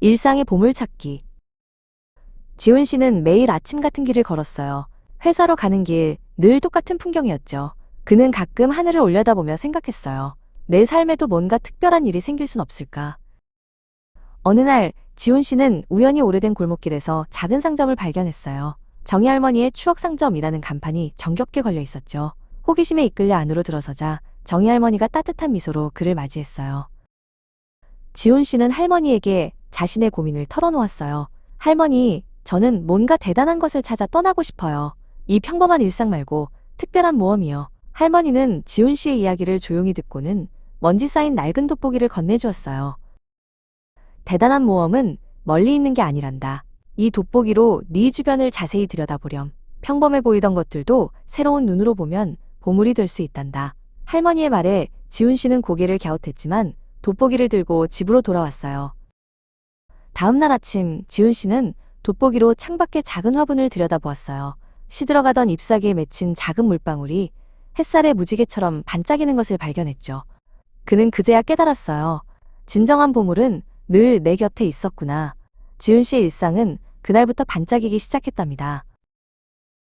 일상의 보물 찾기. 지훈 씨는 매일 아침 같은 길을 걸었어요. 회사로 가는 길, 늘 똑같은 풍경이었죠. 그는 가끔 하늘을 올려다보며 생각했어요. 내 삶에도 뭔가 특별한 일이 생길 순 없을까. 어느 날, 지훈 씨는 우연히 오래된 골목길에서 작은 상점을 발견했어요. 정희 할머니의 추억 상점이라는 간판이 정겹게 걸려 있었죠. 호기심에 이끌려 안으로 들어서자 정희 할머니가 따뜻한 미소로 그를 맞이했어요. 지훈 씨는 할머니에게 자신의 고민을 털어놓았어요. 할머니, 저는 뭔가 대단한 것을 찾아 떠나고 싶어요. 이 평범한 일상 말고 특별한 모험이요. 할머니는 지훈 씨의 이야기를 조용히 듣고는 먼지 쌓인 낡은 돋보기를 건네주었어요. 대단한 모험은 멀리 있는 게 아니란다. 이 돋보기로 네 주변을 자세히 들여다보렴. 평범해 보이던 것들도 새로운 눈으로 보면 보물이 될 수 있단다. 할머니의 말에 지훈 씨는 고개를 갸웃했지만 돋보기를 들고 집으로 돌아왔어요. 다음 날 아침 지훈 씨는 돋보기로 창밖의 작은 화분을 들여다보았어요. 시들어가던 잎사귀에 맺힌 작은 물방울이 햇살의 무지개처럼 반짝이는 것을 발견했죠. 그는 그제야 깨달았어요. 진정한 보물은 늘 내 곁에 있었구나. 지은 씨의 일상은 그날부터 반짝이기 시작했답니다.